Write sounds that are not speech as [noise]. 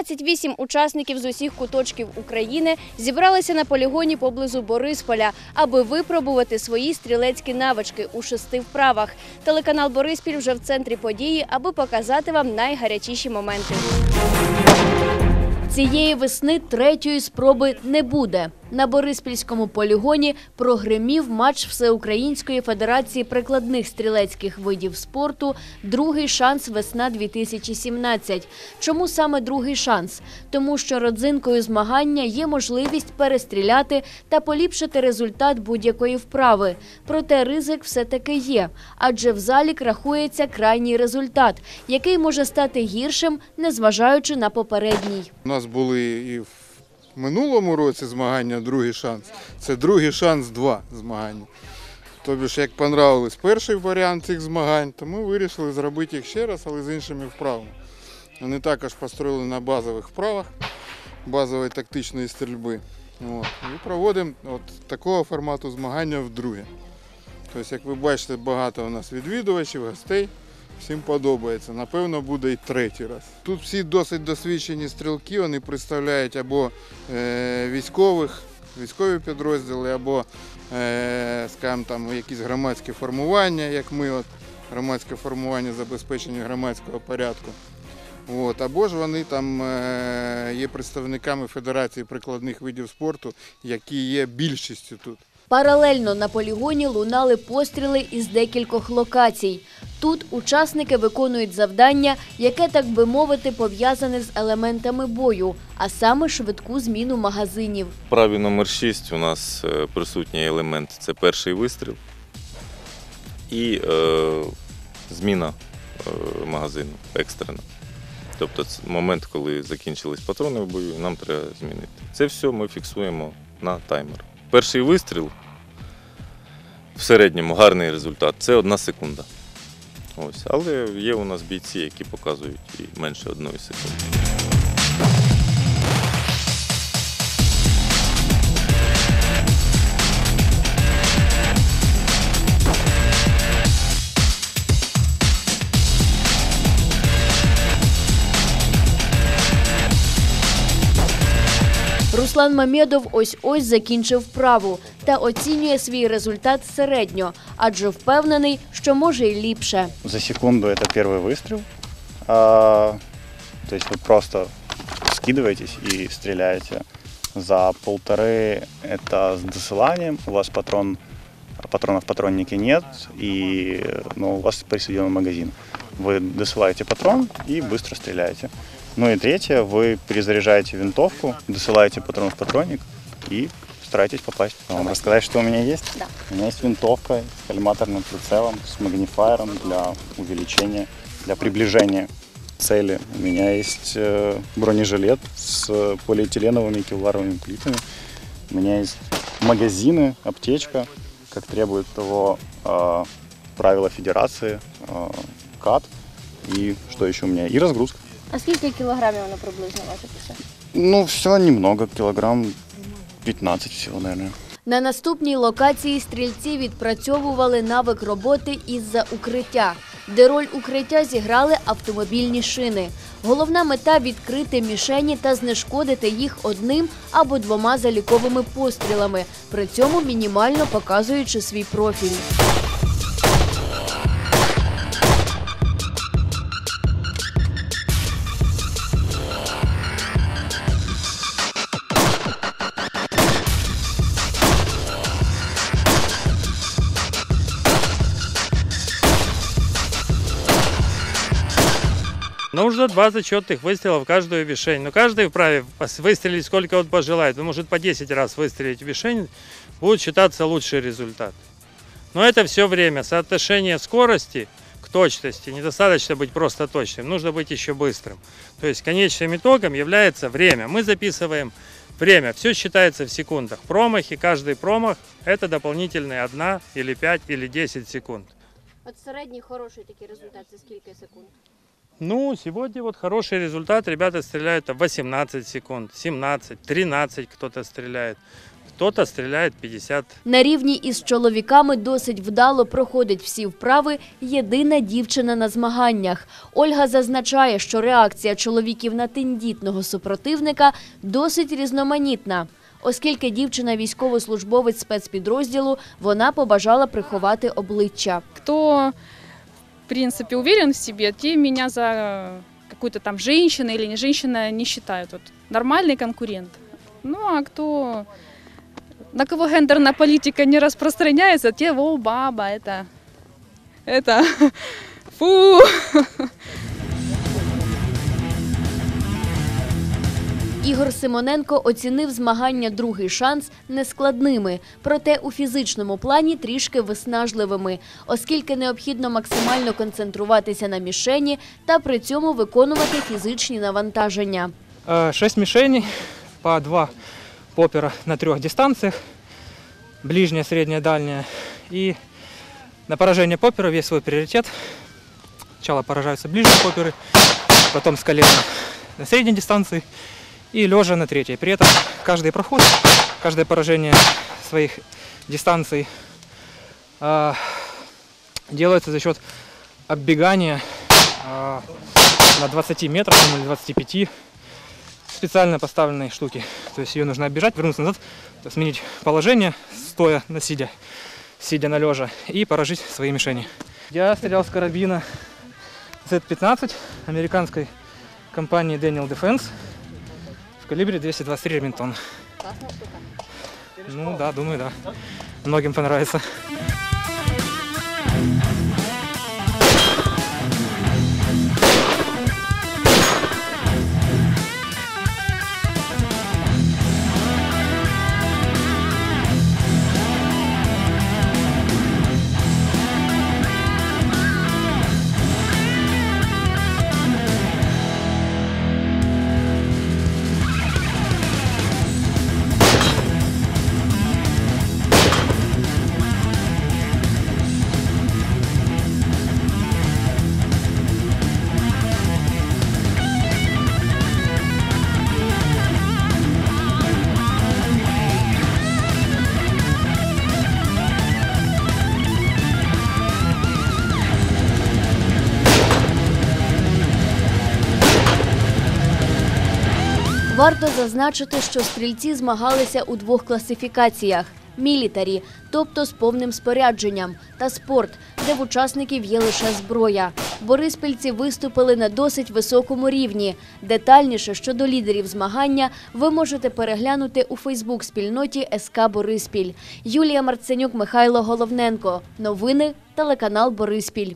28 учасників з усіх куточків України зібралися на полігоні поблизу Борисполя, аби випробувати свої стрілецькі навички у шести вправах. Телеканал Бориспіль вже в центрі події, аби показати вам найгарячіші моменти. Цієї весни третьої спроби не буде. На Бориспільському полігоні прогримів матч Всеукраїнської федерації прикладних стрілецьких видів спорту Другий шанс весна 2017. Чому саме другий шанс? Тому що родзинкою змагання є можливість перестріляти та поліпшити результат будь-якої вправи. Проте ризик все-таки є, адже в залік рахується крайній результат, який може стати гіршим, незважаючи на попередній. У нас були і минулому році змагання другий шанс. Це другий шанс два змагання. Тобі ж як понравилось перший варіант цих змагань, то ми вирішили зробити їх ще раз, але з іншими вправами. Вони також построїли на базових вправах, базової тактичної стрільби. От. І проводимо от такого формату змагання вдруге. Тобто, як ви бачите, багато у нас відвідувачів, гостей. Всім подобається. Напевно, буде і третій раз. Тут всі досить досвідчені стрілки, вони представляють або е, військових, військові підрозділи, або, е, скажімо, там, якісь громадські формування, як ми, от, громадське формування забезпечення громадського порядку. От, або ж вони там е, є представниками Федерації прикладних видів спорту, які є більшістю тут. Паралельно на полігоні лунали постріли із декількох локацій. Тут учасники виконують завдання, яке, так би мовити, пов'язане з елементами бою, а саме швидку зміну магазинів. В праві номер 6 у нас е, присутній елемент це перший вистріл і е, зміна е, магазину екстрена. Тобто це момент, коли закінчились патрони в бою, нам треба змінити. Це все ми фіксуємо на таймер. Перший вистріл в середньому гарний результат це одна секунда. Ось. Але є у нас бійці, які показують і менше одної секунди. Руслан Мамєдов ось-ось закінчив вправу та оцінює свій результат середньо, адже впевнений, що може й ліпше. За секунду это первый выстрел. А, то есть вы просто скидываетесь и стреляете. За полторы это с досыланием. У вас патрон, патронов в патроннике нет, и ну, у вас присоединен магазин. Вы досылаете патрон и быстро стреляете. Ну и третье, вы перезаряжаете винтовку, досылаете патрон в патронник и стараетесь попасть. Вам рассказать, что у меня есть? Да. У меня есть винтовка с коллиматорным прицелом, с магнифайером для увеличения, для приближения цели. У меня есть э, бронежилет с полиэтиленовыми кевларовыми плитами. У меня есть магазины, аптечка, как требует того э, правила федерации, э, КАТ. И что еще у меня? И разгрузка. А скільки кілограмів воно приблизно важить? все? Ну, все немного, килограмм 15 всего, наверное. На наступній локації стрільці відпрацьовували навик роботи із-за укриття, де роль укриття зіграли автомобільні шини. Головна мета відкрити мішені та знешкодити їх одним або двома заліковими пострілами, при цьому мінімально показуючи свій профіль. Нужно два зачетных выстрела в каждую мишень. Но каждый вправе выстрелить сколько он пожелает. Он может по 10 раз выстрелить в мишень, будет считаться лучший результат. Но это все время. Соотношение скорости к точности. Недостаточно быть просто точным, нужно быть еще быстрым. То есть конечным итогом является время. Мы записываем время. Все считается в секундах. Промахи, каждый промах – это дополнительные 1 или 5 или 10 секунд. От середній хороший такий результат це секунд? Ну, сегодня вот хороший результат. Ребята стреляют 18 секунд, 17, 13 кто-то стреляет. кто-то стреляет 50 На рівні із чоловіками досить вдало проходить всі вправи єдина дівчина на змаганнях. Ольга зазначає, що реакція чоловіків на тендітного супротивника досить різноманітна. Оскільки дівчина військовослужбовець спецпідрозділу, вона побажала приховати обличчя. Кто, в принципе, уверен в себе, те меня за какую-то там женщину или не женщина не считают. Вот, нормальный конкурент. Ну, а кто, на кого гендерная политика не распространяется, те, о, баба, это, это, [laughs] фу. Ігор Симоненко оцінив змагання другий шанс нескладними, проте у фізичному плані трішки виснажливими, оскільки необхідно максимально концентруватися на мішені та при цьому виконувати фізичні навантаження. Э, Шесть мишеней по два попера на трех дистанциях. Ближняя, средняя, дальняя. И на поражение попера весь свой приоритет. Сначала поражаются ближние поперы, потом с колена на средней дистанции и лежа на третьей. При этом каждый проход, каждое поражение своих дистанций а, делается за счет оббегания а, на 20 метров ну, или 25 специально поставленной штуки. То есть ее нужно оббежать, вернуться назад, сменить положение, стоя на сидя, сидя на лежа, и поражить свои мишени. Я стрелял с карабина Z-15 американской компании Daniel Defense калибре 223 ремингтон. Ну да, думаю, да. Многим понравится. Варто зазначити, що стрільці змагалися у двох класифікаціях: мілітарі, тобто з повним спорядженням, та спорт, де в учасників є лише зброя. Бориспільці виступили на досить високому рівні. Детальніше щодо лідерів змагання ви можете переглянути у Фейсбук-спільноті СК Бориспіль. Юлія Марценюк, Михайло Головненко. Новини телеканал Бориспіль.